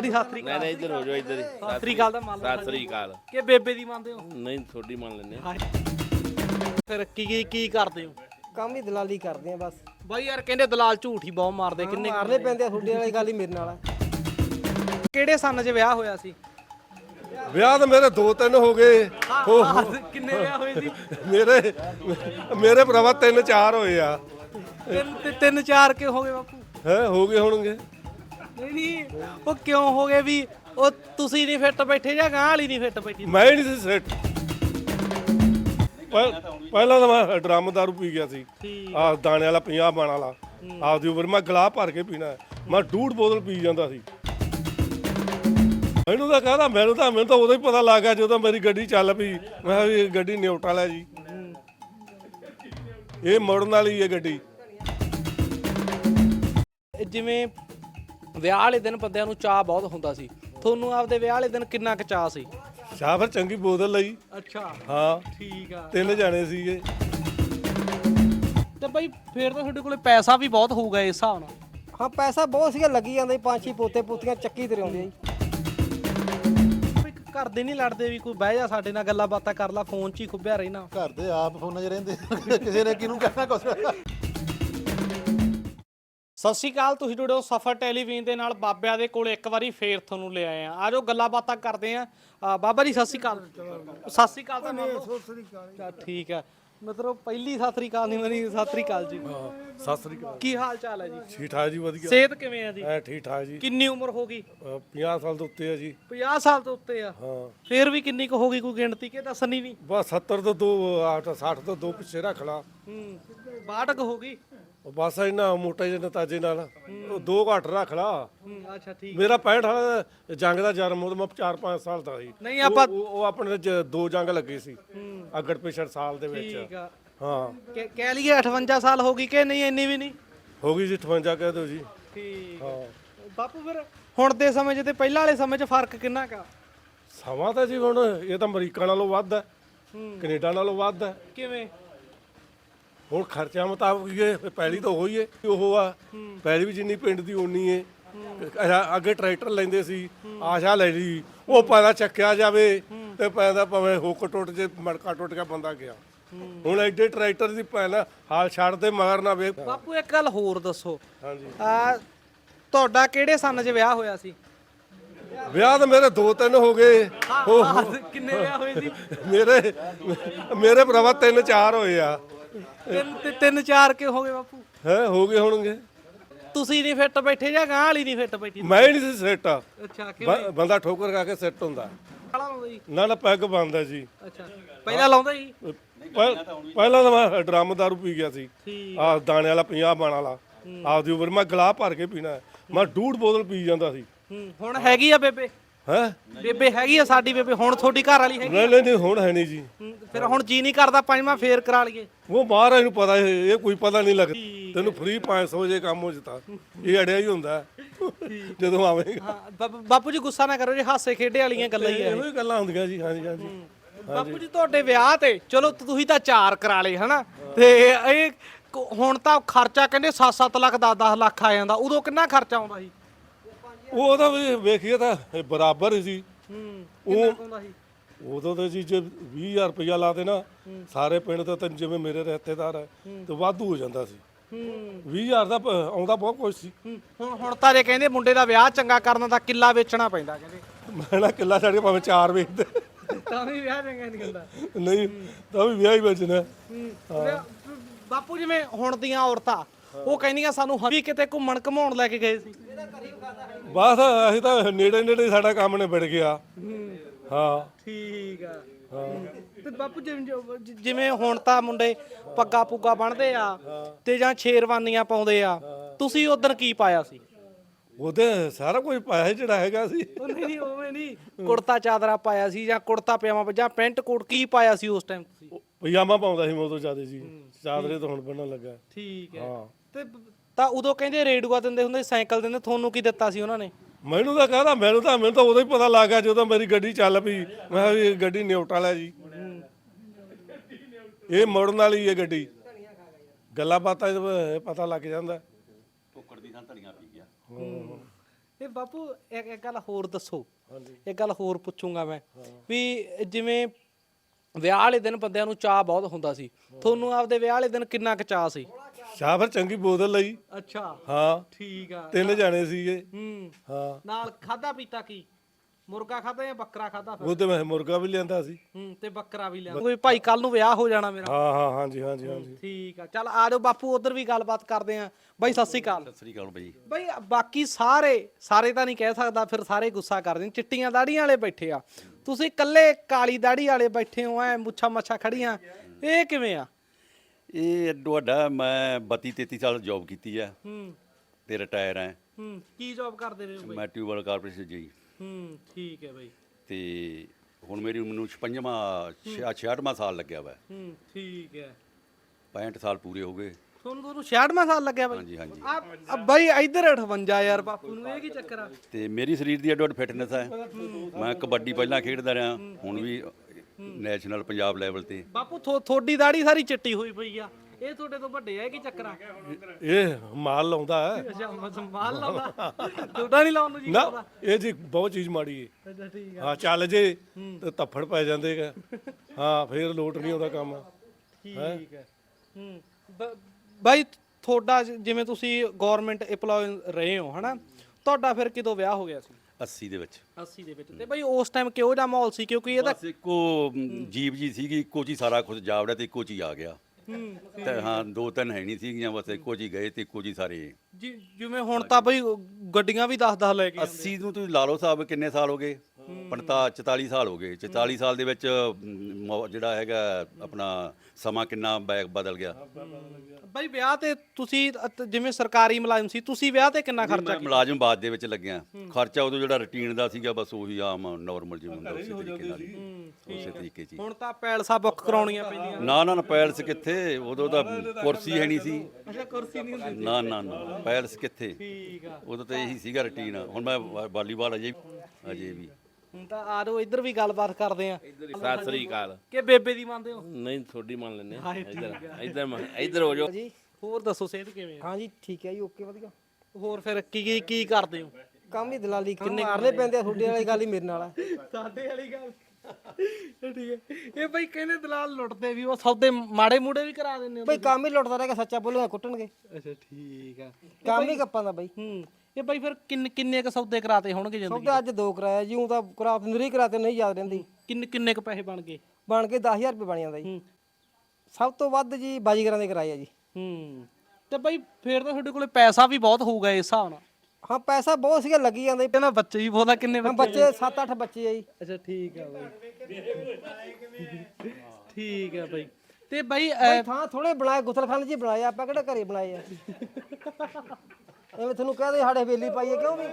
ਦੀ ਸਾਤਰੀ ਨਹੀਂ ਨਹੀਂ ਇੱਧਰ ਹੋ ਜਾਓ ਇੱਧਰ ਹੀ। ਸਾਤਰੀ ਕਾਲ ਦਾ ਮੰਨ ਲਓ ਸਤਿ ਸ੍ਰੀ ਅਕਾਲ। ਕਿ ਬੇਬੇ ਦੀ ਮੰਨਦੇ ਹੋ? ਨਹੀਂ ਥੋੜੀ ਮੰਨ ਲੈਨੇ ਆ। ਫਿਰ ਕੀ ਕੀ ਕੀ ਕਰਦੇ ਹੋ? ਕੰਮ ਹੀ ਦਲਾਲੀ ਕਰਦੇ ਆ ਬਸ। ਬਾਈ ਯਾਰ ਕਹਿੰਦੇ ਦਲਾਲ ਝੂਠ ਹੀ ਬਹੁਤ ਮਾਰਦੇ ਕਿੰਨੇ ਮਾਰਨੇ ਪੈਂਦੇ ਆ ਤੁਹਾਡੇ ਵਾਲੀ ਗੱਲ ਹੀ ਮੇਰੇ ਨਾਲ ਆ। ਕਿਹੜੇ ਸੰਨ 'ਚ ਵਿਆਹ ਹੋਇਆ ਸੀ? ਵਿਆਹ ਤਾਂ ਮੇਰੇ ਦੋ ਤਿੰਨ ਹੋ ਗਏ। ਹੋ ਕਿੰਨੇ ਵਿਆਹ ਹੋਏ ਸੀ? ਮੇਰੇ ਮੇਰੇ ਭਰਾਵਾ ਤਿੰਨ ਚਾਰ ਹੋਏ ਆ। ਤਿੰਨ ਤਿੰਨ ਚਾਰ ਕਿਉਂ ਹੋ ਗਏ ਬਾਪੂ। ਹੈ ਹੋ ਗਏ ਹੋਣਗੇ। ਨਹੀਂ ਨਹੀਂ ਉਹ ਕਿਉਂ ਹੋ ਗਏ ਵੀ ਉਹ ਤੁਸੀਂ ਨਹੀਂ ਫਿੱਟ ਬੈਠੇ ਜਾਂ ਗਾਂ ਵਾਲੀ ਨਹੀਂ ਫਿੱਟ ਬੈਠੀ? ਮੈਂ ਹੀ ਨਹੀਂ ਸੀ ਸੈੱਟ ਪਹਿਲਾਂ ਤਾਂ ਮੈਂ ਡਰਮ ਦਾਰੂ ਪੀ ਗਿਆ ਸੀ। ਠੀਕ। ਆ ਦਾਣੇ ਵਾਲਾ 50 ਬਾਣ ਵਾਲਾ। ਆਪਦੀ ਉਮਰ ਮੈਂ ਗਲਾਸ ਭਰ ਕੇ ਪੀਣਾ। ਮੈਂ ਡੂਢ ਬੋਤਲ ਪੀ ਜਾਂਦਾ ਸੀ। ਮੈਨੂੰ ਤਾਂ ਕਹਦਾ ਮੈਨੂੰ ਤਾਂ ਮੈਨੂੰ ਤਾਂ ਉਦੋਂ ਹੀ ਪਤਾ ਲੱਗ ਗਿਆ ਜਦੋਂ ਮੇਰੀ ਗੱਡੀ ਚੱਲ ਪਈ। ਮੈਂ ਕਿਹਾ ਵੀ ਇਹ ਗੱਡੀ ਨਿਊਟਰਲ ਹੈ ਜੀ। ਇਹ ਮੋੜਨ ਵਾਲੀ ਹੈ ਗੱਡੀ। ਜਿਵੇਂ ਵਿਆਹ ਵਾਲੇ ਦਿਨ ਬੰਦਿਆਂ ਨੂੰ ਚਾਹ ਬਹੁਤ ਹੁੰਦਾ ਸੀ। ਤੁਹਾਨੂੰ ਆਪਦੇ ਵਿਆਹ ਵਾਲੇ ਦਿਨ ਕਿੰਨਾ ਕੁ ਚਾਹ ਸੀ? ਚਾਹ ਫਿਰ ਚੰਗੀ ਬੋਤਲ ਲਈ। ਅੱਛਾ। ਹਾਂ। ਠੀਕ ਆ। ਤਿੰਨ ਜਾਣੇ ਸੀਗੇ। ਤੇ ਬਾਈ ਫੇਰ ਤਾਂ ਤੁਹਾਡੇ ਕੋਲੇ ਪੈਸਾ ਵੀ ਬਹੁਤ ਹੋਊਗਾ ਇਸ ਹਿਸਾਬ ਨਾਲ। ਹਾਂ ਪੈਸਾ ਬਹੁਤ ਸੀਗਾ ਲੱਗੀ ਜਾਂਦਾ ਸੀ ਪੰਜ ਛੇ ਪੋਤੇ ਪੋਤੀਆਂ ਚੱਕੀ ਤੇ ਆਉਂਦੇ ਆ ਜੀ। ਵੀ ਘਰ ਦੇ ਨਹੀਂ ਲੜਦੇ ਵੀ ਕੋਈ ਬਹਿ ਜਾ ਸਾਡੇ ਨਾਲ ਗੱਲਾਂ ਬਾਤਾਂ ਕਰ ਲਾ ਫੋਨ 'ਚ ਹੀ ਖੁੱਬਿਆ ਰਹਿਣਾ। ਘਰ ਦੇ ਆਪ ਫੋਨਾਂ 'ਚ ਰਹਿੰਦੇ ਕਿਸੇ ਨੇ ਕਿਹਨੂੰ ਕਹਿਣਾ ਕੁਛ? ਸਤਿ ਸ਼੍ਰੀ ਅਕਾਲ ਤੁਸੀਂ ਜੁੜੇ ਸਫਰ ਟੈਲੀਵਿਜ਼ਨ ਦੇ ਨਾਲ। ਬਾਬਿਆਂ ਦੇ ਕੋਲ ਇੱਕ ਵਾਰੀ ਫੇਰ ਤੁਹਾਨੂੰ ਲੈ ਆਏ ਆ ਆਜੋ ਗੱਲਾਂ ਬਾਤਾਂ ਕਰਦੇ ਆ ਬਾਬਾ ਜੀ ਸਤਿ ਸ਼੍ਰੀ ਅਕਾਲ। ਸਤਿ ਸ਼੍ਰੀ ਅਕਾਲ ਤਾਂ ਮੰਨ ਲਓ। ਸਤਿ ਸ਼੍ਰੀ ਅਕਾਲ ਠੀਕ ਹੈ। ਮਤਲਬ ਪਹਿਲੀ ਸਤਿ ਸ਼੍ਰੀ ਅਕਾਲ ਨਹੀਂ ਮਨੀ ਸਤਿ ਸ਼੍ਰੀ ਅਕਾਲ ਜੀ। ਸਤਿ ਸ੍ਰੀ ਅਕਾਲ। ਕੀ ਹਾਲ ਚਾਲ ਹੈ ਜੀ? ਠੀਕ ਠਾਕ ਜੀ ਵਧੀਆ। ਸਿਹਤ ਕਿਵੇਂ ਆ ਜੀ? ਐ ਠੀਕ ਠਾਕ ਜੀ। ਕਿੰਨੀ ਉਮਰ ਹੋ ਗਈ? ਅ, 50 ਸਾਲ ਤੋਂ ਉੱਤੇ ਆ ਜੀ। 50 ਸਾਲ ਤੋਂ ਉੱਤੇ ਆ। ਹਾਂ। ਫੇਰ ਵੀ ਕਿੰਨੀ ਕੁ ਹੋ ਗਈ ਕੋਈ ਗਿਣਤੀ? ਕਿ ਦੱਸਣੀ ਨਹੀਂ ਬਸ 70 ਤੋਂ ਦੋ ਆਹ ਤਾਂ 60 ਤੋਂ ਦੋ ਪਿੱਛੇ ਰੱਖ ਲਾ। ਹੂੰ। 62 ਕੁ ਹੋ ਗਈ? ਉਹ ਬਸ ਇਹਨਾਂ ਮੋਟਾ ਜਿਹੇ ਨਤਾਜੇ ਨਾਲ। ਉਹ ਦੋ ਘੱਟ ਰੱਖ ਲਾ। ਹੂੰ ਅੱਛਾ ਠੀਕ। ਮੇਰਾ 65 ਵਾਲਾ ਜੰਗ ਦਾ ਜਨਮ ਉਹ ਮੈਂ 4-5 ਸਾਲ ਦਾ ਸੀ। ਨਹੀਂ ਆਪਾਂ ਉਹ- ਆਪਣੇ ਚ ਦੋ ਜੰਗ ਲੱਗੇ ਸੀ। ਅਗੜ ਪਿਛੜ ਸਾਲ ਦੇ ਠੀਕ ਵਿੱਚ ਆ। ਹਾਂ। ਕਹਿ ਕਹਿ ਲਈਏ 58 ਸਾਲ ਹੋ ਗਈ ਕਿ ਨਹੀਂ ਇੰਨੀ ਵੀ ਨਹੀਂ? ਹੋ ਗਈ ਜੀ 58 ਕਹਿ ਦਿਓ ਜੀ। ਠੀਕ। ਹਾਂ। ਬਾਪੂ ਫਿਰ ਹੁਣ ਦੇ ਸਮੇਂ 'ਚ ਤੇ ਪਹਿਲਾਂ ਵਾਲੇ ਸਮੇਂ 'ਚ ਫ਼ਰਕ ਕਿੰਨਾ ਕਾ ਸਮਾਂ ਤਾਂ ਜੀ ਹੁਣ ਇਹ ਤਾਂ ਅਮਰੀਕਾ ਨਾਲੋਂ ਵੱਧ ਹੈ। ਕੈਨੇਡਾ ਨਾਲੋਂ ਵੱਧ ਹੈ। ਕਿਵੇਂ? ਹੁਣ ਖਰਚਾ ਮੁਤਾਬਕ ਹੀ ਹੈ ਪੈਲੀ ਤਾਂ ਉਹੀ ਹੈ ਉਹ ਆ ਪੈਲੀ ਵੀ ਜਿੰਨੀ ਪਿੰਡ ਦੀ ਓਨੀ ਹੈ। ਅੱਗੇ ਟਰੈਕਟਰ ਲੈਂਦੇ ਸੀ ਆਸ਼ਾ ਲੈ ਲਈ ਉਹ ਪੈਦਾ ਚੱਕਿਆ ਜਾਵੇ ਤੇ ਪੈਦਾ ਭਾਵੇਂ ਹੁੱਕ ਟੁੱਟ ਜੇ ਮੜਕਾ ਟੁੱਟ ਗਿਆ ਬੰਦਾ ਗਿਆ। ਹੁਣ ਐਡੇ ਟਰੈਕਟਰ ਦੀ ਪੈਣਾ ਹਾਲ ਛੱਡ ਦੇ ਮਗਰ ਨਾ ਵੇ। ਬਾਪੂ ਇੱਕ ਗੱਲ ਹੋਰ ਦੱਸੋ। ਹਾਂਜੀ। ਆ ਤੁਹਾਡਾ ਕਿਹੜੇ ਸੰਨ 'ਚ ਵਿਆਹ ਹੋਇਆ ਸੀ? ਵਿਆਹ ਤਾਂ ਮੇਰੇ ਦੋ ਤਿੰਨ ਹੋ ਗਏ। ਹੋ ਕਿੰਨੇ ਵਿਆਹ ਹੋਏ ਸੀ? ਮੇਰੇ ਮੇਰੇ ਭਰਾਵਾ ਤਿੰਨ ਚਾਰ ਹੋਏ ਆ। ਤਿੰਨ ਤੇ ਤਿੰਨ ਚਾਰ ਕਿ ਹੋ ਗਏ ਬਾਪੂ। ਹੈ ਹੋ ਗਏ ਹੋਣਗੇ। ਤੁਸੀਂ ਨਹੀਂ ਫਿੱਟ ਬੈਠੇ ਜਾਂ ਗਾਂ ਵਾਲੀ ਨਹੀਂ ਫਿੱਟ ਬੈਠੀ? ਮੈਂ ਹੀ ਨਹੀਂ ਸੀ ਸੈੱਟ ਅੱਛਾ ਕਿ ਬ- ਬੰਦਾ ਠੋਕਰ ਖਾ ਕੇ ਸੈੱਟ ਹੁੰਦਾ। ਕਾਲਾ ਲਾਉਂਦਾ ਜੀ? ਨਾ ਨਾ ਪੈਗ ਬੰਦਾ ਜੀ। ਅੱਛਾ ਪਹਿਲਾਂ ਲਾਉਂਦਾ ਜੀ? ਪਹਿ- ਪਹਿਲਾਂ ਤਾਂ ਮੈਂ ਡਰਮ ਦਾਰੂ ਪੀ ਗਿਆ ਸੀ। ਠੀਕ। ਆ ਦਾਣੇ ਵਾਲਾ 50 ਬਾਣ ਵਾਲਾ। ਆਪਦੀ ਉਮਰ ਮੈਂ ਗਲਾਸ ਭਰ ਕੇ ਪੀਣਾ। ਮੈਂ ਡੂਢ ਬੋਤਲ ਪੀ ਜਾਂਦਾ ਸੀ। ਹੂੰ ਹੁਣ ਹੈਗੀ ਆ ਬੇਬੇ? ਹੈ? ਬੇਬੇ ਹੈਗੀ ਆ ਸਾਡੀ ਬੇਬੇ ਹੁਣ ਤੁਹਾਡੀ ਘਰ ਵਾਲੀ ਹੈਗੀ ਨਹੀਂ ਨਹੀਂ ਨਹੀਂ ਹੁਣ ਹੈ ਨਹੀਂ ਜੀ। ਫਿਰ ਹੁਣ ਜੀ ਨਹੀਂ ਕਰਦਾ ਪੰਜਵਾਂ ਫੇਰ ਕਰਾ ਲਈਏ। ਉਹ ਮਹਾਰਾਜ ਨੂੰ ਪਤਾ ਇਹ ਇਹ ਕੋਈ ਪਤਾ ਨਹੀਂ ਲੱਗਦਾ। ਤੈਨੂੰ ਫ੍ਰੀ 500 ਜੇ ਕੰਮ ਹੋ ਜਤਾ। ਇਹ ਅੜਿਆ ਹੀ ਹੁੰਦਾ। ਜਦੋਂ ਆਵੇਂਗਾ। ਹਾਂ ਬਾਪੂ- ਬਾਪੂ ਜੀ ਗੁੱਸਾ ਨਾ ਕਰੋ ਜੀ ਹਾਸੇ ਖੇਡੇ ਵਾਲੀਆਂ ਗੱਲਾਂ ਹੀ ਆ ਇਹੋ। ਹੀ ਗੱਲਾਂ ਹੁੰਦੀਆਂ ਜੀ ਹਾਂਜੀ ਹਾਂਜੀ। ਬਾਪੂ ਜੀ ਤੁਹਾਡੇ ਵਿਆਹ ਤੇ ਚਲੋ ਤੁਸੀਂ ਤਾਂ ਚਾਰ ਕਰਾ ਲਏ ਹਨਾ? ਤੇ ਇਹ ਕ- ਹੁਣ ਤਾਂ ਖਰਚਾ ਕਹਿੰਦੇ 7-7 ਲੱਖ 10-10 ਲੱਖ ਆ ਜਾਂਦਾ। ਉਦੋਂ ਕਿੰਨਾ ਖਰਚਾ ਆਉਂਦਾ ਸੀ? ਉਹ ਤਾਂ ਵੀ ਵੇਖੀਏ ਤਾਂ ਇਹ ਬਰਾਬਰ ਹੀ ਸੀ। ਹੂੰ ਉਹ ਸੀ? ਉਦੋਂ ਤੇ ਜੀ ਜੇ 20000 ਰੁਪਇਆ ਲਾ ਦੇਣਾ ਸਾਰੇ ਪਿੰਡ ਤੋਂ ਤਾਂ ਜਿਵੇਂ ਮੇਰੇ ਰਿਸ਼ਤੇਦਾਰ ਹੈ। ਤੇ ਵਾਧੂ ਹੋ ਜਾਂਦਾ ਸੀ। ਹੂੰ। 20000 ਦਾ ਪ- ਆਉਂਦਾ ਬਹੁਤ ਕੁਝ ਸੀ। ਹੂੰ। ਹੁਣ ਹੁਣ ਤਾਂ ਜੇ ਕਹਿੰਦੇ ਮੁੰਡੇ ਦਾ ਵਿਆਹ ਚੰਗਾ ਕਰਨਾ ਤਾਂ ਕਿੱਲਾ ਵੇਚਣਾ ਪੈਂਦਾ ਕਹਿੰਦੇ। ਮੈਂ ਨਾ ਕਿੱਲਾ ਛੱਡ ਕੇ ਭਾਵੇਂ ਚਾਰ ਵੇਚਦੇ। ਤਾਂ ਵੀ ਵਿਆਹ ਚੰਗਾ ਨਹੀਂ ਨਹੀਂ ਤਾਂ ਵੀ ਵਿਆਹ ਹੀ ਵੇਚਣਾ। ਬਾਪੂ ਜਿਵੇਂ ਹੁਣ ਦੀਆਂ ਔਰਤਾਂ ਉਹ ਕਹਿੰਦੀਆਂ ਸਾਨੂੰ ਵੀ ਕਿਤੇ ਘੁੰਮਣ ਘਮਾਉਣ ਲੈ ਕੇ ਗਏ ਸੀ। ਬਸ ਅਸੀਂ ਤਾਂ ਨੇੜੇ ਨੇੜੇ ਸਾਡਾ ਕੰਮ ਨਿਬੜ ਗਿਆ। ਹਾਂ। ਠੀਕ ਆ। ਤੇ ਬਾਪੂ ਜਿਵੇਂ- ਹੁਣ ਤਾਂ ਮੁੰਡੇ ਪੱਗਾ ਪੁੱਗਾ ਬੰਨਦੇ ਆ ਤੇ ਜਾਂ ਸ਼ੇਰਵਾਨੀਆਂ ਪਾਉਂਦੇ ਆ ਤੁਸੀਂ ਉਦੋਂ ਕੀ ਪਾਇਆ ਸੀ? ਉਹਦੇ ਸਾਰਾ ਕੁਝ ਪਾਇਆ ਸੀ ਜਿਹੜਾ ਹੈਗਾ ਸੀ। ਉਹ ਨਹੀਂ ਨਹੀਂ ਉਵੇਂ ਨਹੀਂ। ਕੁੜਤਾ ਚਾਦਰਾ ਪਾਇਆ ਸੀ ਜਾਂ ਕੁੜਤਾ ਪਜਾਮਾ ਜਾਂ ਪੈਂਟ ਕੋਟ ਕੀ ਪਾਇਆ ਸੀ ਉਸ ਟਾਈਮ ਤੁਸੀਂ? ਪਜਾਮਾ ਪਾਉਂਦਾ ਸੀ ਮੈਂ ਉਦੋਂ ਜ਼ਿਆਦਾ ਜੀ। ਚਾਦਰੇ ਤਾਂ ਹੁਣ ਬੰਨਣ ਲੱਗਾ। ਠੀਕ ਹੈ। ਹਾਂ। ਤੇ ਬ- ਤਾਂ ਉਦੋਂ ਕਹਿੰਦੇ ਰੇਡੂਆ ਦਿੰਦੇ ਹੁੰਦੇ ਸੀ, ਸਾਈਕਲ ਦਿੰਦੇ ਤੁਹਾਨੂੰ ਕੀ ਦਿੱਤਾ ਸੀ ਉਹਨਾਂ ਨੇ? ਮੈਨੂੰ ਤਾਂ ਕਹਦਾ ਮੈਨੂੰ ਤਾਂ ਮੈਨੂੰ ਤਾਂ ਉਦੋਂ ਹੀ ਪਤਾ ਲੱਗ ਗਿਆ ਜਦੋਂ ਮੇਰੀ ਗੱਡੀ ਚੱਲ ਪਈ। ਮੈਂ ਕਿਹਾ ਵੀ ਇਹ ਗੱਡੀ ਨਿਊਟਰਲ ਹੈ ਜੀ। ਇਹ ਮੋੜਨ ਵਾਲੀ ਹੈ ਗੱਡੀ। ਗੱਲਾਂ ਬਾਤਾਂ 'ਚ ਇਹ ਪਤਾ ਲੱਗ ਜਾਂਦਾ। ਇਹ ਬਾਪੂ ਇੱਕ ਇੱਕ ਗੱਲ ਹੋਰ ਦੱਸੋ। ਇੱਕ ਗੱਲ ਹੋਰ ਪੁੱਛੂੰਗਾ ਮੈਂ। ਵੀ ਜਿਵੇਂ ਵਿਆਹ ਵਾਲੇ ਦਿਨ ਬੰਦਿਆਂ ਨੂੰ ਚਾਹ ਬਹੁਤ ਹੁੰਦਾ ਸੀ। ਤੁਹਾਨੂੰ ਆਪਦੇ ਵਿਆਹ ਵਾਲੇ ਦਿਨ ਕਿੰਨਾ ਕੁ ਚਾਹ ਸੀ? ਚਾਹ ਫਿਰ ਚੰਗੀ ਬੋਤਲ ਲਈ। ਅੱਛਾ। ਹਾਂ। ਠੀਕ ਆ। ਤਿੰਨ ਜਾਣੇ ਸੀਗੇ। ਹੂੰ। ਹਾਂ। ਨਾਲ ਖਾਦਾ ਪੀਤਾ ਕੀ? ਮੁਰਗਾ ਖਾਦਾ ਜਾਂ ਬੱਕਰਾ ਖਾਦਾ ਫਿਰ? ਉਹਦੇ ਮੈਂ ਮੁਰਗਾ ਵੀ ਲਿਆਂਦਾ ਸੀ। ਹੂੰ ਤੇ ਬੱਕਰਾ ਵੀ ਲਿਆ ਕੋਈ ਭਾਈ ਕੱਲ ਨੂੰ ਵਿਆਹ ਹੋ ਜਾਣਾ ਮੇਰਾ। ਹਾਂ ਹਾਂ ਹਾਂਜੀ ਹਾਂਜੀ ਹਾਂਜੀ। ਠੀਕ ਆ। ਚੱਲ ਆ ਜਾਓ ਬਾਪੂ ਉਧਰ ਵੀ ਗੱਲਬਾਤ ਕਰਦੇ ਆ। ਬਾਈ ਸਤਿ ਸ੍ਰੀ ਅਕਾਲ। ਸਤਿ ਸ੍ਰੀ ਅਕਾਲ ਭਾਈ ਬਈ ਬਾਕੀ ਸਾਰੇ ਸਾਰੇ ਤਾਂ ਨਹੀਂ ਕਹਿ ਸਕਦਾ ਫਿਰ ਸਾਰੇ ਗੁੱਸਾ ਕਰਦੇ ਨੇ। ਚਿੱਟੀਆਂ ਦਾੜੀਆਂ ਵਾਲੇ ਬੈਠੇ ਆ। ਤੁਸੀਂ ਇਕੱਲੇ ਕਾਲੀ ਦਾੜੀ ਵਾਲੇ ਬੈਠੇ ਹੋ ਐ ਮੁੱਛਾਂ ਮੱਛਾਂ ਖੜੀਆਂ ਇਹ ਕਿਵੇਂ ਆ? ਇਹ ਅੱਡਾ ਮੈਂ 32 33 ਸਾਲ ਜੌਬ ਕੀਤੀ ਹੈ ਹੂੰ। ਤੇ ਰਿਟਾਇਰ ਹਾਂ ਹੂੰ ਕੀ ਜੌਬ ਕਰਦੇ ਰਹੇ ਹੋ ਬਈ? ਮੈਂ ਟਿਊਬਲ ਕਾਰਪੋਰੇਸ਼ਨ ਜੀ। ਹੂੰ ਠੀਕ ਹੈ ਬਈ। ਤੇ ਹੁਣ ਮੇਰੀ ਮੈਨੂੰ 56ਵਾਂ 66ਵਾਂ ਸਾਲ ਲੱਗਿਆ ਵਾ। ਹੂੰ ਠੀਕ ਹੈ। 65 ਸਾਲ ਪੂਰੇ ਹੋ ਗਏ। ਤੁਹਾਨੂੰ ਤੁਹਾਨੂੰ 66ਵਾਂ ਸਾਲ ਲੱਗਿਆ ਬਈ? ਹਾਂਜੀ ਹਾਂਜੀ। ਆ ਆ ਬਈ ਇੱਧਰ 58 ਯਾਰ ਬਾਪੂ ਨੂੰ ਇਹ ਕੀ ਚੱਕਰ ਆ? ਤੇ ਮੇਰੀ ਸਰੀਰ ਦੀ ਅੱਡ ਫਿਟਨੈਸ ਹੈ। ਮੈਂ ਕਬੱਡੀ ਪਹਿਲਾਂ ਖੇਡਦਾ ਰਿਹਾ। ਹੁਣ ਵੀ ਨੈਸ਼ਨਲ ਪੰਜਾਬ ਲੈਵਲ ਤੇ। ਬਾਪੂ ਥੋ- ਤੁਹਾਡੀ ਦਾੜੀ ਸਾਰੀ ਚਿੱਟੀ ਹੋਈ ਪਈ ਆ। ਇਹ ਤੁਹਾਡੇ ਤੋਂ ਵੱਡੇ ਆ ਕੀ ਚੱਕਰ ਆ? ਇਹ ਮਾਲ ਲਾਉਂਦਾ ਹੈ। ਅੱਛਾ ਮਸਮਾਲ ਲਾਉਂਦਾ। ਤੁਹਾਡਾ ਨਹੀਂ ਲਾਉਣ ਨੂੰ ਜੀ ਨਾ ਇਹ ਜੀ ਬਹੁਤ ਚੀਜ਼ ਮਾੜੀ ਹੈ ਅੱਛਾ ਠੀਕ ਹਾਂ ਚੱਲ ਜੇ ਤੇ ਤੱਫੜ ਪੈ ਜਾਂਦੇਗਾ ਹਾਂ ਫੇਰ ਲੋਟ ਨਹੀਂ ਆਉਂਦਾ ਕੰਮ। ਠੀਕ ਹੈ? ਹੂੰ। ਬ- ਬਾਈ ਤੁਹਾਡਾ ਜ- ਜਿਵੇਂ ਤੁਸੀਂ ਗਵਰਨਮੈਂਟ EMPLOYE ਰਹੇ ਹੋ ਹਨਾ? ਤੁਹਾਡਾ ਫਿਰ ਕਿਦੋਂ ਵਿਆਹ ਹੋ ਗਿਆ ਸੀ? 80 ਦੇ ਵਿੱਚ। 80 ਦੇ ਵਿੱਚ। ਤੇ ਬਾਈ ਉਸ ਟਾਈਮ ਕਿਹੋ ਜਿਹਾ ਮਾਹੌਲ ਸੀ? ਕਿਉਂਕਿ ਇਹਦਾ ਬਸ ਇੱਕੋ ਜੀਬ ਜੀ ਸੀਗੀ ਇੱਕੋ ਜੀ ਸਾਰਾ ਕੁਝ ਜਾਵੜਿਆ ਤੇ ਇੱਕੋ ਜੀ ਆ ਗਿਆ। ਤੇ ਹਾਂ ਦੋ ਤਿੰਨ ਹੈ ਨਹੀਂ ਸੀਗੀਆਂ ਬਸ ਇੱਕੋ ਜੀ ਗਏ ਤੇ ਇੱਕੋ ਜੀ ਸਾਰੇ। ਜਿ- ਜਿਵੇਂ ਹੁਣ ਤਾਂ ਬਈ ਗੱਡੀਆਂ ਵੀ 10-10 ਲੈ ਕੇ 80 ਨੂੰ ਤੁਸੀਂ ਲਾ ਲਓ ਸਾਹਿਬ ਕਿੰਨੇ ਸਾਲ ਹੋ ਗਏ? 45 44 ਸਾਲ ਹੋ ਗਏ। 44 ਸਾਲ ਦੇ ਵਿੱਚ ਜਿਹੜਾ ਹੈਗਾ ਆਪਣਾ ਸਮਾਂ ਕਿੰਨਾ ਬੈਗ ਬਦਲ ਗਿਆ। ਬਾਈ ਵਿਆਹ ਤੇ ਤੁਸੀਂ ਅਤ- ਜਿਵੇਂ ਸਰਕਾਰੀ ਮੁਲਾਜ਼ਮ ਸੀ ਤੁਸੀਂ ਵਿਆਹ ਤੇ ਕਿੰਨਾ ਖਰਚਾ ਮੈਂ ਮੁਲਾਜ਼ਮ ਬਾਦ ਦੇ ਵਿੱਚ ਲੱਗਿਆ। ਖਰਚਾ ਉਦੋਂ ਜਿਹੜਾ ਰੁਟੀਨ ਦਾ ਸੀਗਾ ਬਸ ਉਹੀ ਆਮ ਨਾਰਮਲ ਜਿਹਾ ਹੁੰਦਾ ਉਸੇ ਤਰੀਕੇ ਨਾਲ। ਉਸੇ ਤਰੀਕੇ ਹੀ। ਹੁਣ ਤਾਂ ਪੈਲਸਾਂ ਬੁੱਕ ਕਰਾਉਣੀਆਂ ਪੈਂਦੀਆਂ। ਨਾ ਨਾ ਨਾ ਪੈਲਸ ਕਿੱਥੇ? ਉਦੋਂ ਤਾਂ ਕੁਰਸੀ ਹੈ ਨਹੀਂ ਸੀ। ਅੱਛਾ ਕੁਰਸੀ ਨਹੀਂ ਹੁੰਦੀ। ਨਾ ਨਾ ਨਾ ਪੈਲਸ ਕਿੱਥੇ? ਠੀਕ ਆ। ਉਦੋਂ ਤਾਂ ਇਹੀ ਸੀਗਾ ਰੁਟੀਨ ਹੁਣ ਮੈਂ ਵਾ- ਵਾਲੀਬਾਲ ਅਜੇ ਅਜੇ ਵੀ। ਹੁਣ ਤਾਂ ਆ ਜਾਓ ਇੱਧਰ ਵੀ ਗੱਲਬਾਤ ਕਰਦੇ ਆ। ਸਤਿ ਸ੍ਰੀ ਅਕਾਲ। ਕਿ ਬੇਬੇ ਦੀ ਮੰਨਦੇ ਹੋ? ਨਹੀਂ ਤੁਹਾਡੀ ਮੰਨ ਲੈਨੇ ਆ। ਇੱਧਰ ਇੱਧਰ ਮੰਨ- ਇੱਧਰ ਹੋ ਜਾਓ। ਜੀ ਹੋਰ ਦੱਸੋ ਸਿਹਤ ਕਿਵੇਂ ਆ? ਹਾਂ ਜੀ ਠੀਕ ਹੈ ਜੀ ਓਕੇ ਵਧੀਆ। ਹੋਰ ਫਿਰ ਕੀ ਕੀ ਕੀ ਕਰਦੇ ਹੋ? ਕੰਮ ਹੀ ਦਲਾਲੀ ਕਿੰਨੇ ਮਾਰਨੇ ਪੈਂਦੇ ਆ ਤੁਹਾਡੇ ਵਾਲੀ ਗੱਲ ਹੀ ਮੇਰੇ ਨਾਲ ਆ। ਸਾਡੇ ਵਾਲੀ ਗੱਲ। ਇਹ ਠੀਕ ਹੈ। ਇਹ ਬਈ ਕਹਿੰਦੇ ਦਲਾਲ ਲੁੱਟਦੇ ਵੀ ਉਹ ਸੌਦੇ ਮਾੜੇ ਮੂੜੇ ਵੀ ਕਰਾ ਦਿੰਦੇ ਬਈ ਕੰਮ ਹੀ ਲੁੱਟਦਾ ਰਹੇਗਾ ਸੱਚਾ ਬੋਲੂਗਾ ਕੁੱਟਣਗੇ। ਅੱਛਾ ਠੀਕ ਆ। ਕੰਮ ਹੀ ਕੱਪਾਂ ਦਾ ਬਈ। ਹੂੰ। ਇਹ ਬਈ ਫਿਰ ਕਿੰਨੇ ਕਿੰਨੇ ਕ ਸੌਦੇ ਕਰਾਤੇ ਹੋਣਗੇ ਜ਼ਿੰਦਗੀ ਸੌਦਾ ਅੱਜ ਦੋ ਕਰਾਇਆ ਜੀ ਉਹ ਤਾਂ ਕਰਾਤ ਨਹੀਂ ਕਰਾਤੇ ਨਹੀਂ ਯਾਦ ਰਹਿੰਦੀ। ਕਿੰਨੇ ਕਿੰਨੇ ਕ ਪੈਸੇ ਬਣ ਗਏ? ਬਣ ਕੇ 10000 ਰੁਪਏ ਬਣ ਜਾਂਦਾ ਜੀ। ਹੂੰ। ਸਭ ਤੋਂ ਵੱਧ ਜੀ ਬਾਜੀਗਰਾਂ ਦੇ ਕਰਾਏ ਆ ਜੀ। ਹੂੰ। ਤੇ ਬਈ ਫੇਰ ਤਾਂ ਤੁਹਾਡੇ ਕੋਲੇ ਪੈਸਾ ਵੀ ਬਹੁਤ ਹੋਊਗਾ ਇਸ ਹਿਸਾਬ ਨਾਲ। ਹਾਂ ਪੈਸਾ ਬਹੁਤ ਸੀਗਾ ਲੱਗੀ ਜਾਂਦਾ। ਜੀ ਕਹਿੰਦਾ ਬੱਚੇ ਵੀ ਬਹੁਤਾ ਕਿੰਨੇ ਹਾਂ ਬੱਚੇ ਬੱਚੇ 7-8 ਬੱਚੇ ਆ ਜੀ। ਅੱਛਾ ਠੀਕ ਆ ਬਈ। ਠੀਕ ਆ ਬਈ। ਤੇ ਬਈ ਬਈ ਥਾਂ ਥੋੜੇ ਬਣਾਏ ਗੁਸਲਖਾਨੇ ਜੀ ਬਣਾਏ ਆ, ਆਪਾਂ ਕਿਹੜਾ ਘਰੇ ਬਣਾਏ ਆ? ਐਵੇਂ ਤੁਹਾਨੂੰ ਕਹਦੇ ਸਾਡੇ ਹਵੇਲੀ ਪਾਈਏ ਕਿਉਂ ਵੀ?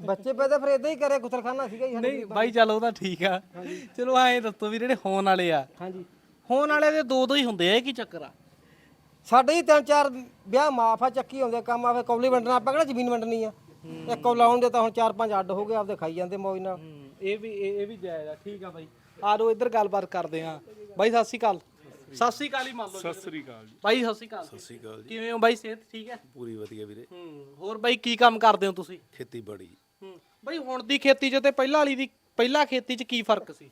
ਬੱਚੇ ਪੈਦਾ ਫਿਰ ਇਦਾਂ ਹੀ ਕਰੇ ਗੁਸਲਖਾਨਾ ਸੀਗਾ ਜੀ ਸਾਡੇ ਨਹੀਂ ਬਾਈ ਚੱਲ ਉਹ ਤਾਂ ਠੀਕ ਆ। ਚਲੋ ਐਂ ਦੱਸੋ ਵੀ ਜਿਹੜੇ ਹੋਣ ਵਾਲੇ ਆ। ਹਾਂਜੀ। ਹੋਣ ਵਾਲੇ ਦੇ ਦੋ ਦੋ ਹੀ ਹੁੰਦੇ ਆ ਇਹ ਕੀ ਚੱਕਰ ਆ? ਸਾਡੇ ਹੀ ਤਿੰਨ ਚਾਰ ਵਿਆਹ ਮਾਫ ਆ ਚੱਕੀ ਹੁੰਦੇ ਕੰਮ ਆਵੇ ਕੌਲੀ ਵੰਡਣਾ ਆਪਾਂ ਕਿਹੜਾ ਜ਼ਮੀਨ ਵੰਡਣੀ ਆ? ਇੱਕ ਕੌਲਾ ਹੁੰਦੇ ਤਾਂ ਹੁਣ ਚਾਰ ਪੰਜ ਅੱਡ ਹੋ ਗਏ ਆਪਦੇ ਖਾਈ ਜਾਂਦੇ ਮੌਜ ਨਾਲ। ਇਹ ਵੀ ਇਹ ਵੀ ਜਾਇਜ਼ ਆ ਠੀਕ ਆ ਬਾਈ। ਆ ਇੱਧਰ ਗੱਲਬਾਤ ਕਰਦੇ ਆ। ਬਾਈ ਸਤਿ ਸ਼੍ਰੀ ਅਕਾਲ। ਸਤਿ ਸ਼੍ਰੀ ਅਕਾਲ ਹੀ ਮੰਨ ਲਓ ਸਤਿ ਸ਼੍ਰੀ ਅਕਾਲ ਬਾਈ ਸਤਿ ਸ਼੍ਰੀ ਅਕਾਲ ਸਤਿ ਸ਼੍ਰੀ ਅਕਾਲ ਜੀ। ਕਿਵੇਂ ਹੋ ਬਾਈ ਸਿਹਤ ਠੀਕ ਹੈ? ਪੂਰੀ ਵਧੀਆ ਵੀਰੇ। ਹੂੰ ਹੋਰ ਬਾਈ ਕੀ ਕੰਮ ਕਰਦੇ ਹੋ ਤੁਸੀਂ? ਖੇਤੀਬਾੜੀ। ਹੂੰ ਬਾਈ ਹੁਣ ਦੀ ਖੇਤੀ 'ਚ ਤੇ ਪਹਿਲਾਂ ਵਾਲੀ ਦੀ ਪਹਿਲਾਂ ਖੇਤੀ 'ਚ ਕੀ ਫ਼ਰਕ ਸੀ?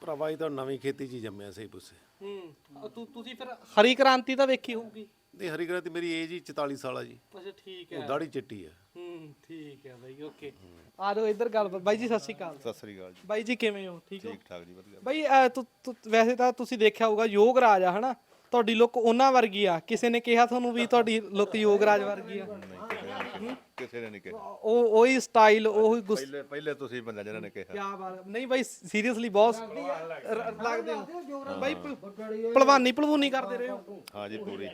ਭਰਾਵਾ ਇਹ ਤਾਂ ਨਵੀਂ ਖੇਤੀ 'ਚ ਹੀ ਜੰਮਿਆ ਸਹੀ ਪੁੱਸੇ ਹੂੰ ਤੂੰ ਤੁਸੀਂ ਫਿਰ ਹਰੀ ਕ੍ਰਾਂਤੀ ਤਾਂ ਵੇਖੀ ਹੋਊਗੀ। ਤੇ ਹਰੀ ਕ੍ਰਾਂਤੀ ਮੇਰੀ ਏਜ ਹੀ 44 ਸਾਲ ਆ ਜੀ। ਅੱਛਾ ਠੀਕ ਉਹ ਦਾੜੀ ਚਿੱਟੀ ਆ। ਹੂੰ ਠੀਕ ਹੈ ਬਾਈ ਓਕੇ। ਆ ਜਾਓ ਇੱਧਰ ਗੱਲ ਬਾਈ ਜੀ ਸਤਿ ਸ਼੍ਰੀ ਅਕਾਲ। ਸਤਿ ਸ੍ਰੀ ਅਕਾਲ ਜੀ। ਬਾਈ ਜੀ ਕਿਵੇਂ ਹੋ? ਠੀਕ ਹੋ? ਠੀਕ ਠਾਕ ਜੀ ਵਧੀਆ। ਬਾਈ ਅਹ, ਤੁ- ਤੁ- ਵੈਸੇ ਤਾਂ ਤੁਸੀਂ ਦੇਖਿਆ ਹੋਊਗਾ ਯੋਗ ਰਾਜ ਆ ਹਨਾ? ਤੁਹਾਡੀ ਲੁੱਕ ਉਹਨਾਂ ਵਰਗੀ ਆ। ਕਿਸੇ ਨੇ ਕਿਹਾ ਤੁਹਾਨੂੰ ਵੀ ਤੁਹਾਡੀ ਲੁੱਕ ਯੋਗ ਰਾਜ ਵਰਗੀ ਆ। ਕਿਸੇ ਨੇ ਨਹੀਂ ਕਿਹਾ। ਉਹ ਉਹੀ ਸਟਾਈਲ ਉਹੀ ਗੁੱਸ ਪਹਿਲੇ ਪਹਿਲੇ ਤੁਸੀਂ ਬੰਦਾ ਜਿਹਨਾਂ ਨੇ ਕਿਹਾ। ਕਿਆ ਬਾਤ ਨਹੀਂ ਬਾਈ ਸੀਰੀਅਸਲੀ ਬਹੁਤ ਰ- ਲੱਗਦੇ ਹੋ ਬਾਈ ਪ- ਭਲਵਾਨੀ ਭਲਵੂਨੀ ਕਰਦੇ ਰਹੇ ਹੋ? ਹਾਂ ਜੀ ਪੂਰੀ।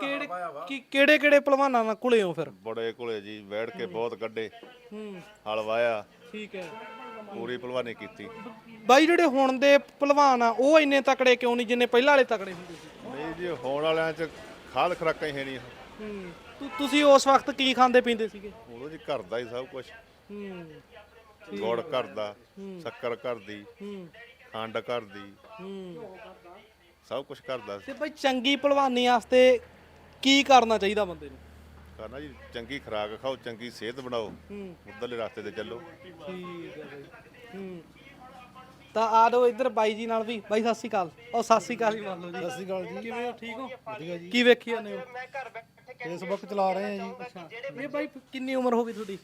ਕਿਹੜੇ ਕੀ- ਕਿਹੜੇ ਕਿਹੜੇ ਭਲਵਾਨਾਂ ਨਾਲ ਕੁਲੇ ਹੋ ਫਿਰ? ਬੜੇ ਕੋਲੇ ਜੀ ਬੈਠ ਕੇ ਬਹੁਤ ਕੱਢੇ ਹੂੰ। ਹਲ ਵਾਇਆ ਠੀਕ ਹੈ। ਪੂਰੀ ਭਲਵਾਨੀ ਕੀਤੀ। ਬਾਈ ਜਿਹੜੇ ਹੁਣ ਦੇ ਭਲਵਾਨ ਆ ਉਹ ਇੰਨੇ ਤਕੜੇ ਕਿਉਂ ਨਹੀਂ ਜਿੰਨੇ ਪਹਿਲਾਂ ਵਾਲੇ ਤਕੜੇ ਹੁੰਦੇ ਸੀ? ਨਹੀਂ ਜੀ ਹੋਣ ਵਾਲਿਆਂ ਚ ਖਾਦ ਖਰਾਕਾਂ ਹੀ ਹੈ ਨਹੀਂ। ਹੂੰ। ਤੁ- ਤੁਸੀਂ ਉਸ ਵਕਤ ਕੀ ਖਾਂਦੇ ਪੀਂਦੇ ਸੀਗੇ? ਉਦੋਂ ਜੀ ਘਰ ਦਾ ਹੀ ਸਭ ਕੁਝ ਹੂੰ। ਗੁੜ ਘਰ ਦਾ ਸ਼ੱਕਰ ਘਰ ਦੀ ਹੂੰ। ਖੰਡ ਘਰ ਦੀ ਹੂੰ। ਸਭ ਕੁਝ ਘਰ ਦਾ ਤੇ ਬਈ ਚੰਗੀ ਭਲਵਾਨੀ ਵਾਸਤੇ ਕੀ ਕਰਨਾ ਚਾਹੀਦਾ ਬੰਦੇ ਨੂੰ? ਕਰਨਾ ਜੀ ਚੰਗੀ ਖੁਰਾਕ ਖਾਓ ਚੰਗੀ ਸਿਹਤ ਬਣਾਓ। ਉਧਰਲੇ ਰਸਤੇ ਤੇ ਚੱਲੋ। ਠੀਕ ਹੈ ਬਾਈ। ਹੂੰ। ਤਾਂ ਆ ਲਓ ਇੱਧਰ ਬਾਈ ਜੀ ਨਾਲ ਵੀ। ਬਾਈ ਸਤਿ ਸ਼੍ਰੀ ਅਕਾਲ। ਉਹ ਸਤਿ ਸ਼੍ਰੀ ਅਕਾਲ ਹੀ ਮੰਨ ਲਓ ਜੀ। ਸਤਿ ਸ਼੍ਰੀ ਅਕਾਲ ਜੀ। ਕਿਵੇਂ ਹੋ? ਠੀਕ ਹੋ? ਵਧੀਆ ਜੀ। ਕੀ ਵੇਖੀ ਜਾਂਦੇ ਹੋ? ਫੇਸਬੁੱਕ ਚਲਾ ਰਹੇ ਆ ਜੀ ਇਹ ਬਾਈ ਕਿੰਨੀ ਉਮਰ ਹੋ ਗਈ ਤੁਹਾਡੀ?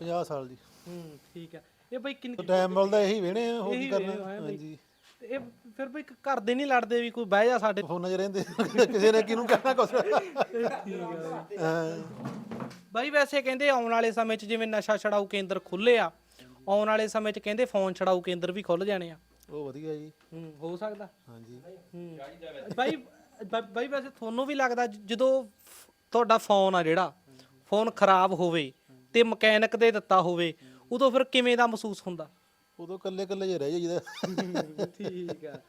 50 ਸਾਲ ਦੀ। ਹੂੰ ਠੀਕ ਹੈ। ਇਹ ਬਾਈ ਕਿੰਨੀ ਟਾਈਮ ਮਿਲਦਾ ਇਹੀ ਵੇਣੇ ਆ ਹੋਰ ਕੀ ਇਹੀ ਕਰਨਾ। ਵੇਖਦੇ ਆ ਬਾਈ। ਹਾਂਜੀ। ਤੇ ਇਹ ਫਿਰ ਬਈ ਘਰ ਦੇ ਨਹੀਂ ਲੜਦੇ ਵੀ ਕੋਈ ਬਹਿ ਜਾ ਸਾਡੇ ਫੋਨਾਂ 'ਚ ਰਹਿੰਦੇ ਕਿਸੇ ਨੇ ਕਿਹਨੂੰ ਕਹਿਣਾ ਕੁਛ? ਬਾਈ। ਵੈਸੇ ਕਹਿੰਦੇ ਆਉਣ ਵਾਲੇ ਸਮੇਂ 'ਚ ਜਿਵੇਂ ਨਸ਼ਾ ਛਡਾਊ ਕੇਂਦਰ ਖੁੱਲੇ ਆ ਆਉਣ ਵਾਲੇ ਸਮੇਂ 'ਚ ਕਹਿੰਦੇ ਫੋਨ ਛਡਾਊ ਕੇਂਦਰ ਵੀ ਖੁੱਲ ਜਾਣੇ ਆ। ਉਹ ਵਧੀਆ ਜੀ। ਹੂੰ ਹੋ ਸਕਦਾ। ਹਾਂਜੀ। ਹੂੰ। ਬਾਈ ਬ- ਬਾਈ ਵੈਸੇ ਤੁਹਾਨੂੰ ਵੀ ਲੱਗਦਾ ਜ- ਜਦੋਂ ਫ- ਤੁਹਾਡਾ ਫੋਨ ਆ ਜਿਹੜਾ ਫੋਨ ਖਰਾਬ ਹੋਵੇ ਤੇ ਮਕੈਨਿਕ ਦੇ ਦਿੱਤਾ ਹੋਵੇ ਉਦੋਂ ਫਿਰ ਕਿਵੇਂ ਦਾ ਮਹਿਸੂਸ ਹੁੰਦਾ? ਉਦੋਂ ਕੱਲੇ ਕੱਲੇ ਜੇ ਰਹਿ ਜਾਈਦਾ। ਠੀਕ ਆ।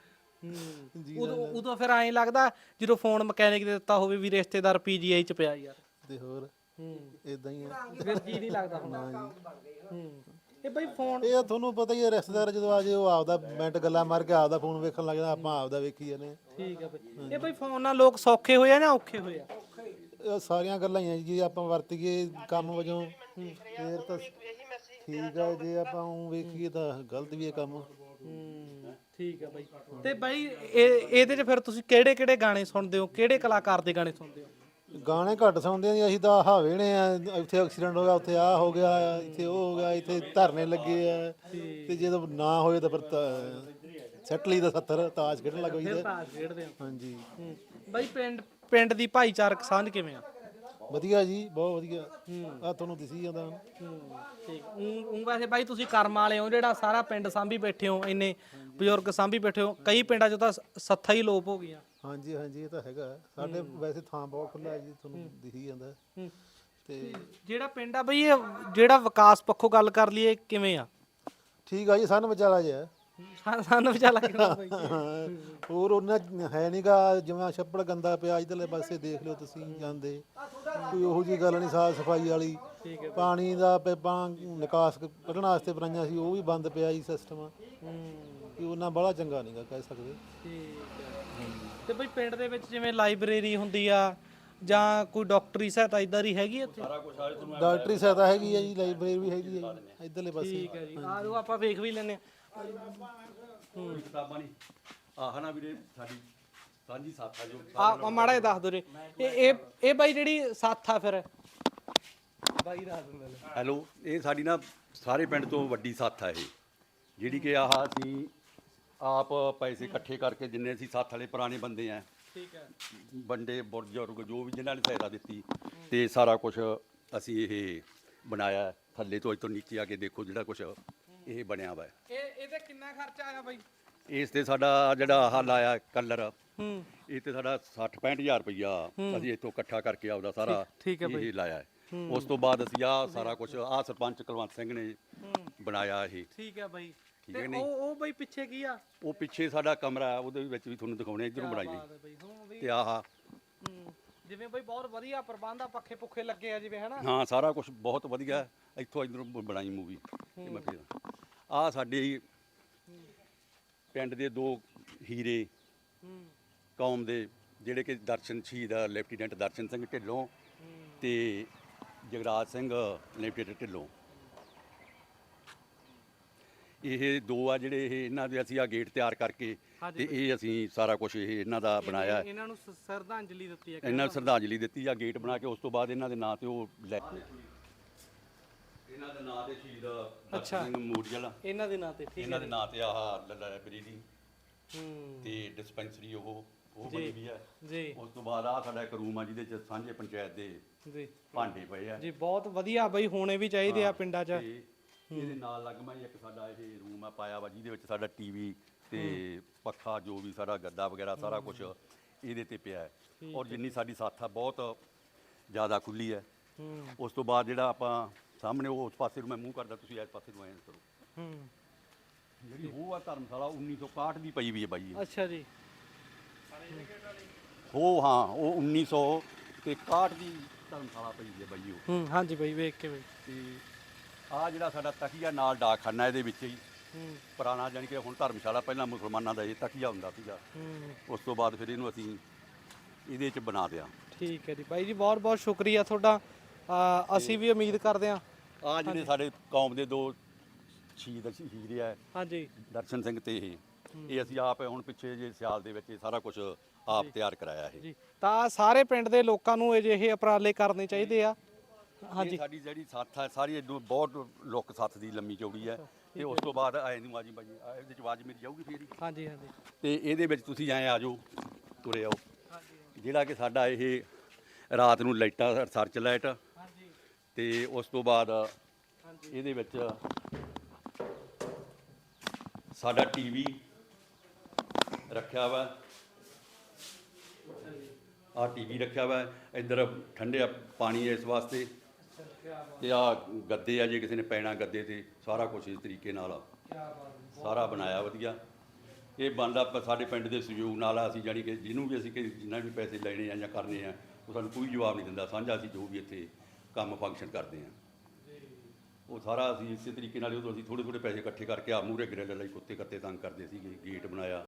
ਉਦੋਂ ਉਦੋਂ ਫਿਰ ਐਂ ਲੱਗਦਾ ਜਦੋਂ ਫੋਨ ਮਕੈਨਿਕ ਦੇ ਦਿੱਤਾ ਹੋਵੇ ਵੀ ਰਿਸ਼ਤੇਦਾਰ ਪੀਜੀਆਈ ਚ ਪਿਆ ਯਾਰ। ਤੇ ਹੋਰ? ਹੂੰ। ਇਦਾਂ ਹੀ ਆ। ਫਿਰ ਜੀ ਨਹੀਂ ਲੱਗਦਾ ਹੁਣ ਹੂੰ। ਇਹ ਬਈ ਫੋਨ ਇਹ ਤੁਹਾਨੂੰ ਪਤਾ ਹੀ ਹੈ ਰਿਸ਼ਤੇਦਾਰ ਜਦੋਂ ਆ ਜੇ ਉਹ ਆਪਦਾ ਮਿੰਟ ਗੱਲਾਂ ਮਾਰ ਕੇ ਆਪਦਾ ਫੋਨ ਵੇਖਣ ਲੱਗ ਜਾਂਦਾ ਆਪਾਂ ਆਪਦਾ ਵੇਖੀ ਜਾਂਦੇ ਠੀਕ ਆ ਬਈ। ਇਹ ਬਈ ਫੋਨ ਨਾਲ ਲੋਕ ਸੌਖੇ ਹੋਏ ਆ ਜਾਂ ਔਖੇ ਹੋਏ ਆ? ਇਹ ਸਾਰੀਆਂ ਗੱਲਾਂ ਹੀ ਆ ਜੇ ਆਪਾਂ ਵਰਤੀਏ ਕੰਮ ਵਜੋਂ ਫੇਰ ਤਾਂ ਠੀਕ ਆ ਜੇ ਆਪਾਂ ਉਹ ਵੇਖੀਏ ਤਾਂ ਗਲਤ ਵੀ ਹੈ ਕੰਮ। ਹੂੰ ਠੀਕ ਆ ਬਾਈ। ਤੇ ਬਾਈ ਇਹ ਇਹਦੇ 'ਚ ਫਿਰ ਤੁਸੀਂ ਕਿਹੜੇ ਕਿਹੜੇ ਗਾਣੇ ਸੁਣਦੇ ਹੋ? ਕਿਹੜੇ ਕਲਾਕਾਰ ਦੇ ਗਾਣੇ ਸੁਣਦੇ ਹੋ? ਗਾਣੇ ਘੱਟ ਸੁਣਦੇ ਆ ਅਸੀਂ ਤਾਂ ਆਹ ਵੇਣੇ ਆ ਇੱਥੇ ਐਕਸੀਡੈਂਟ ਹੋ ਗਿਆ ਉੱਥੇ ਆ ਹੋ ਗਿਆ ਇੱਥੇ ਉਹ ਹੋ ਗਿਆ ਇੱਥੇ ਧਰਨੇ ਲੱਗੇ ਆ। ਤੇ ਜਦੋਂ ਨਾ ਹੋਏ ਤਾਂ ਫਿਰ ਸੈਟ ਲਈ ਦਾ 70 ਤਾਸ਼ ਖੇਡਣ ਲੱਗ ਫਿਰ ਪਈਦਾ ਖੇਡਦੇ ਹਾਂਜੀ। ਹੂੰ। ਬਾਈ ਪਿੰਡ ਪਿੰਡ ਦੀ ਭਾਈਚਾਰਕ ਸਾਂਝ ਕਿਵੇਂ ਆ? ਵਧੀਆ ਜੀ ਬਹੁਤ ਵਧੀਆ। ਆ ਤੁਹਾਨੂੰ ਦਿਸੀ ਜਾਂਦਾ ਹੁਣ। ਹੂੰ ਠੀਕ। ਉਹ ਵੈਸੇ ਬਾਈ ਤੁਸੀਂ ਕਰਮ ਵਾਲੇ ਹੋ ਜਿਹੜਾ ਸਾਰਾ ਪਿੰਡ ਸਾਂਭੀ ਬੈਠੇ ਹੋ ਇੰਨੇ ਬਜ਼ੁਰਗ ਸਾਂਭੀ ਬੈਠੇ ਹੋ ਕਈ ਪਿੰਡਾਂ 'ਚ ਤਾਂ ਸ- ਸੱਥਾਂ ਹੀ ਲੋਪ ਹੋ ਗਈਆਂ। ਹਾਂਜੀ ਹਾਂਜੀ ਇਹ ਤਾਂ ਹੈਗਾ। ਸਾਡੇ ਵੈਸੇ ਥਾਂ ਬਹੁਤ ਖੁੱਲਾ ਹੈ ਜੀ ਤੁਹਾਨੂੰ ਦਿਸੀ ਜਾਂਦਾ। ਹੂੰ। ਤੇ ਜਿਹੜਾ ਪਿੰਡ ਆ ਬਈ ਇਹ ਜਿਹੜਾ ਵਿਕਾਸ ਪੱਖੋਂ ਗੱਲ ਕਰ ਲਈਏ ਕਿਵੇਂ ਆ? ਠੀਕ ਆ ਜੀ ਸਾਨੂੰ ਵਿਚਾਲਾ ਜਿਹਾ। ਸਾ- ਸਾਨੂੰ ਵਿਚਾਰ ਲੱਗਦਾ ਬਈ? ਹੋਰ ਉਹਨਾਂ ਹੈ ਨਹੀਂਗਾ ਜਿਵੇਂ ਛੱਪੜ ਗੰਦਾ ਪਿਆ ਇਧਰਲੇ ਪਾਸੇ ਦੇਖ ਲਿਓ ਤੁਸੀਂ ਜਾਂਦੇ। ਕੋਈ ਉਹੋ ਜੀ ਗੱਲ ਨਹੀਂ ਸਾਫ਼ ਸਫ਼ਾਈ ਵਾਲੀ। ਪਾਣੀ ਦਾ ਪਾਈਪਾਂ ਨਿਕਾਸ ਕ- ਕੱਢਣ ਵਾਸਤੇ ਬਣਾਈਆਂ ਸੀ ਉਹ ਵੀ ਬੰਦ ਪਿਆ ਜੀ ਸਿਸਟਮ ਕਿ ਉਹਨਾਂ ਬੜਾ ਚੰਗਾ ਨਹੀਂਗਾ ਕਹਿ ਸਕਦੇ। ਠੀਕ ਹੈ। ਤੇ ਬਈ ਪਿੰਡ ਦੇ ਵਿੱਚ ਜਿਵੇਂ ਲਾਇਬ੍ਰੇਰੀ ਹੁੰਦੀ ਆ ਜਾਂ ਕੋਈ ਡਾਕਟਰੀ ਸਹਾਇਤਾ ਇਦਾਂ ਦੀ ਹੈਗੀ ਇੱਥੇ? ਡਾਕਟਰੀ ਸਹਾਇਤਾ ਹੈਗੀ ਹੈ ਜੀ ਲਾਇਬ੍ਰੇਰੀ ਵੀ ਹੈਗੀ ਹੈ ਜੀ ਇਧਰਲੇ ਪਾਸੇ। ਠੀਕ ਹੈ ਜੀ। ਆ ਜਾਓ ਆਪਾਂ ਵੇਖ ਵੀ ਲੈਨੇ ਆ। ਕੋਈ ਕਿਤਾਬਾਂ ਨਹੀਂ। ਆਹ ਨਾ ਵੀਰੇ ਸਾਡੀ ਸਾਂਝੀ ਸਾਥਾ ਜੋ। ਆ ਆ ਮਾੜਾ ਜਿਹਾ ਦੱਸ ਦੋ ਰੇ ਇਹ ਇਹ ਇਹ ਬਾਈ ਜਿਹੜੀ ਸਾਥ ਆ ਫਿਰ? ਬਾਈ ਦੱਸ ਦਿੰਦੇ ਨੇ ਹੈਲੋ ਇਹ ਸਾਡੀ ਨਾ ਸਾਰੇ ਪਿੰਡ ਤੋਂ ਵੱਡੀ ਸਾਥ ਆ ਇਹ। ਜਿਹੜੀ ਕਿ ਆਹ ਅਸੀਂ ਆਪ ਪੈਸੇ ਇਕੱਠੇ ਕਰਕੇ ਜਿੰਨੇ ਅਸੀਂ ਸਾਥ ਵਾਲੇ ਪੁਰਾਣੇ ਬੰਦੇ ਆ ਠੀਕ ਹੈ। ਬੰਦੇ ਬਜ਼ੁਰਗ ਜੋ ਵੀ ਜਿਨ੍ਹਾਂ ਨੇ ਸਹਾਇਤਾ ਦਿੱਤੀ ਤੇ ਸਾਰਾ ਕੁਝ ਅਸੀਂ ਇਹ ਬਣਾਇਆ ਥੱਲੇ ਤੋਂ ਇੱਥੋਂ ਨੀਚੇ ਆ ਕੇ ਦੇਖੋ ਜਿਹੜਾ ਕੁਝ ਇਹ ਬਣਿਆ ਵਾ। ਇਹ ਇਹਦੇ ਕਿੰਨਾ ਖਰਚਾ ਆਇਆ ਬਾਈ? ਇਸ ਤੇ ਸਾਡਾ ਜਿਹੜਾ ਆਹ ਲਾਇਆ ਕਲਰ ਹੂੰ। ਇਹ ਤੇ ਸਾਡਾ 60 65000 ਰੁਪਈਆ ਅਸੀਂ ਇੱਥੋਂ ਇਕੱਠਾ ਕਰਕੇ ਆਪਦਾ ਸਾਰਾ ਠੀਕ ਹੈ ਇਹ ਲਾਇਆ ਉਸ ਤੋਂ ਬਾਅਦ ਅਸੀਂ ਆਹ ਸਾਰਾ ਕੁਝ ਆਹ ਸਰਪੰਚ ਕੁਲਵੰਤ ਸਿੰਘ ਨੇ ਬਣਾਇਆ ਇਹ। ਠੀਕ ਹੈ ਬਾਈ। ਠੀਕ ਹੈ ਨਹੀਂ? ਉਹ ਉਹ ਬਾਈ ਪਿੱਛੇ ਕੀ ਆ? ਉਹ ਪਿੱਛੇ ਸਾਡਾ ਕਮਰਾ ਹੈ ਉਹਦੇ ਵਿੱਚ ਵੀ ਤੁਹਾਨੂੰ ਦਿਖਾਉਣੇ ਇਧਰੋਂ ਬਣਾਈ ਬਾਤ ਹੈ ਬਾਈ ਹੁਣ ਵੀ ਤੇ ਆਹ। ਹੂੰ, ਜਿਵੇਂ ਬਾਈ ਬਹੁਤ ਵਧੀਆ ਪ੍ਰਬੰਧ ਆ ਪੱਖੇ ਪੁੱਖੇ ਲੱਗੇ ਆ ਜਿਵੇਂ ਹਨਾ? ਹਾਂ ਸਾਰਾ ਕੁਝ ਬਹੁਤ ਵਧੀਆ ਹੈ। ਇੱਥੋਂ ਇਧਰੋਂ ਬਣਾਈ ਮੂਵੀ। ਇਹ ਮੈਂ ਫਿਰ ਆਹ ਸਾਡੇ ਪਿੰਡ ਦੇ ਦੋ ਹੀਰੇ ਹੂੰ। ਕੌਮ ਦੇ ਜਿਹੜੇ ਕਿ ਦਰਸ਼ਨ ਸ਼ਹੀਦ ਆ, ਲੈਫਟੀਨੈਂਟ ਦਰਸ਼ਨ ਸਿੰਘ ਢਿੱਲੋਂ ਤੇ ਜਗਰਾਜ ਸਿੰਘ ਲੈਫਟੀਨੈਂਟ ਢਿੱਲੋਂ। ਇਹ ਦੋ ਆ ਜਿਹੜੇ ਇਹ ਇਹਨਾਂ ਦੇ ਅਸੀਂ ਆ ਗੇਟ ਤਿਆਰ ਕਰਕੇ ਤੇ ਇਹ ਅਸੀਂ ਸਾਰਾ ਕੁਝ ਇਹ ਇਹਨਾਂ ਦਾ ਬਣਾਇਆ ਹੈ। ਇਹਨਾਂ ਨੂੰ ਸ- ਸ਼ਰਧਾਂਜਲੀ ਦਿੱਤੀ ਹੈ ਇਹਨਾਂ ਨੂੰ ਸ਼ਰਧਾਂਜਲੀ ਦਿੱਤੀ ਆ ਗੇਟ ਬਣਾ ਕੇ ਉਸ ਤੋਂ ਬਾਅਦ ਇਹਨਾਂ ਦੇ ਨਾਂ ਤੇ ਉਹ ਲੈ ਇਹਨਾਂ ਦੇ ਨਾਂ ਤੇ ਸ਼ਹੀਦ ਅੱਛਾ। ਦਰਸ਼ਨ ਸਿੰਘ ਮੂਰੀਅਲ ਇਹਨਾਂ ਦੇ ਨਾਂ ਤੇ ਠੀਕ ਇਹਨਾਂ ਹੈ ਦੇ ਨਾਂ ਤੇ ਆਹ ਲਾਇਬ੍ਰੇਰੀ ਹੂੰ। ਤੇ ਡਿਸਪੈਂਸਰੀ ਉਹ ਉਹ ਬਣੀ ਵੀ ਹੈ। ਜੀ। ਉਸ ਤੋਂ ਬਾਅਦ ਆ ਸਾਡਾ ਇੱਕ ਰੂਮ ਆ ਜਿਹਦੇ ਚ ਸਾਂਝੇ ਪੰਚਾਇਤ ਦੇ ਜੀ। ਭਾਂਡੇ ਪਏ ਆ। ਜੀ ਬਹੁਤ ਵਧੀਆ ਬਾਈ ਹੋਣੇ ਵੀ ਚਾਹੀਦੇ ਆ ਪਿੰਡਾਂ 'ਚ। ਤੇ ਇਹਦੇ ਨਾਲ ਲੱਗਮਾ ਹੀ ਇੱਕ ਸਾਡਾ ਇਹ ਰੂਮ ਆ ਪਾਇਆ ਵਾ ਜਿਹਦੇ ਵਿੱਚ ਸਾਡਾ ਟੀਵੀ ਤੇ ਪੱਖਾ ਜੋ ਵੀ ਸਾਡਾ ਗੱਦਾ ਵਗੈਰਾ ਸਾਰਾ ਕੁਝ ਇਹਦੇ ਤੇ ਪਿਆ ਹੈ। ਔਰ ਜਿੰਨੀ ਸਾਡੀ ਸਾਥ ਆ ਬਹੁਤ ਜ਼ਿਆਦਾ ਖੁੱਲੀ ਹੈ। ਉਸ ਤੋਂ ਬਾਅਦ ਜਿਹੜਾ ਆਪਾਂ ਸਾਹਮਣੇ ਉਹ ਉਸ ਪਾਸੇ ਨੂੰ ਮੈਂ ਮੂੰਹ ਕਰਦਾ ਤੁਸੀਂ ਇਸ ਪਾਸੇ ਨੂੰ ਐਂ ਕਰੋ। ਹੂੰ। ਜਿਹੜੀ ਉਹ ਆ ਧਰਮਸ਼ਾਲਾ 1961 ਦੀ ਪਈ ਵੀ ਹੈ ਬਾਈ। ਅੱਛਾ ਜੀ। ਉਹ ਹਾਂ ਉਹ 1900 ਤੇ 61 ਦੀ ਧਰਮਸ਼ਾਲਾ ਪਈ ਵੀ ਹੈ ਬਾਈ ਉਹ। ਹੂੰ ਹਾਂਜੀ ਬਾਈ ਵੇਖ ਕੇ ਬਾਈ ਤੇ ਆ ਜਿਹੜਾ ਸਾਡਾ ਤਕੀਆ ਨਾਲ ਡਾਕਖਾਨਾ ਇਹਦੇ ਵਿੱਚ ਹੀ। ਪੁਰਾਣਾ ਜਾਣੀ ਕਿ ਹੁਣ ਧਰਮਸ਼ਾਲਾ ਪਹਿਲਾਂ ਮੁਸਲਮਾਨਾਂ ਦਾ ਇਹ ਤਕੀਆ ਹੁੰਦਾ ਸੀਗਾ। ਉਸ ਤੋਂ ਬਾਅਦ ਫਿਰ ਇਹਨੂੰ ਅਸੀਂ ਇਹਦੇ ਚ ਬਣਾ ਦਿਆ। ਠੀਕ ਹੈ ਜੀ। ਬਾਈ ਜੀ ਬਹੁਤ ਬਹੁਤ ਸ਼ੁਕਰੀਆ ਤੁਹਾਡਾ। ਅਸੀਂ ਵੀ ਉਮੀਦ ਕਰਦੇ ਹਾਂ। ਆ ਜਿਹੜੇ ਸਾਡੇ ਕੌਮ ਦੇ ਦੋ ਸ਼ਹੀਦ ਸ਼ਹੀਦ ਆ। ਹਾਂਜੀ। ਦਰਸ਼ਨ ਸਿੰਘ ਤੇ ਇਹ। ਇਹ ਅਸੀਂ ਆਪ ਹੁਣ ਪਿੱਛੇ ਜੇ ਸਿਆਲ ਦੇ ਵਿੱਚ ਸਾਰਾ ਕੁਝ ਆਪ ਤਿਆਰ ਕਰਾਇਆ ਇਹ। ਜੀ। ਤਾਂ ਸਾਰੇ ਪਿੰਡ ਦੇ ਲੋਕਾਂ ਨੂੰ ਅਜਿਹੇ ਉਪਰਾਲੇ ਕਰਨੇ ਚਾਹੀਦੇ ਆ। ਹਾਂਜੀ। ਸਾਡੀ ਜਿਹੜੀ ਸਾਥ ਹੈ ਸਾਰੀ ਇਹਨੂੰ ਬਹੁਤ ਲੁੱਕ ਸੱਥ ਦੀ ਲੰਮੀ ਚੌੜੀ ਹੈ ਤੇ ਉਸ ਤੋਂ ਬਾਅਦ ਆਏ ਨੂੰ ਆਜੀ ਬਾਈ ਆ ਇਹਦੇ ਚ ਆਵਾਜ਼ ਮੇਰੀ ਜਾਊਗੀ ਫੇਰ ਹੀ? ਹਾਂਜੀ ਹਾਂਜੀ। ਤੇ ਇਹਦੇ ਵਿੱਚ ਤੁਸੀਂ ਐਂ ਆ ਜਾਓ ਤੁਰੇ ਆਓ। ਜਿਹੜਾ ਕਿ ਸਾਡਾ ਇਹ ਰਾਤ ਨੂੰ ਲਾਈਟਾਂ ਸਰਚ ਲਾਈਟ। ਹਾਂਜੀ। ਤੇ ਉਸ ਤੋਂ ਬਾਅਦ ਇਹਦੇ ਵਿੱਚ ਸਾਡਾ ਟੀਵੀ ਰੱਖਿਆ ਵਾ। ਆ ਟੀਵੀ ਰੱਖਿਆ ਵਾ। ਇੱਧਰ ਠੰਡੇ ਪਾਣੀ ਇਸ ਵਾਸਤੇ। ਤੇ ਆ ਗੱਦੇ ਆ ਜੇ ਕਿਸੇ ਨੇ ਪੈਣਾ ਗੱਦੇ ਤੇ, ਸਾਰਾ ਕੁਝ ਇਸ ਤਰੀਕੇ ਨਾਲ ਸਾਰਾ ਬਣਾਇਆ ਵਧੀਆ। ਇਹ ਬਣਦਾ ਸਾਡੇ ਪਿੰਡ ਦੇ ਸਹਿਯੋਗ ਨਾਲ ਆ, ਅਸੀਂ ਜਾਣੀ ਕਿ ਜਿਹਨੂੰ ਵੀ ਅਸੀਂ ਕਿ ਜਿੰਨਾ ਵੀ ਪੈਸੇ ਲੈਣੇ ਆ ਜਾਂ ਕਰਨੇ ਆ, ਉਹ ਸਾਨੂੰ ਕੋਈ ਜਵਾਬ ਨਹੀਂ ਦਿੰਦਾ। ਸਾਂਝਾ ਅਸੀਂ ਜੋ ਵੀ ਇੱਥੇ ਕੰਮ ਫੰਕਸ਼ਨ ਕਰਦੇ ਆ। ਉਹ ਸਾਰਾ ਅਸੀਂ ਇਸੇ ਤਰੀਕੇ ਨਾਲ ਉਦੋਂ ਅਸੀਂ ਥੋੜੇ ਥੋੜੇ ਪੈਸੇ ਇਕੱਠੇ ਕਰਕੇ ਆ ਮੂਰੇ ਗ੍ਰਿਲ ਲਈ ਕੁੱਤੇ ਕੱਤੇ ਤੰਗ ਕਰਦੇ ਸੀਗੇ, ਗੇਟ ਬਣਾਇਆ।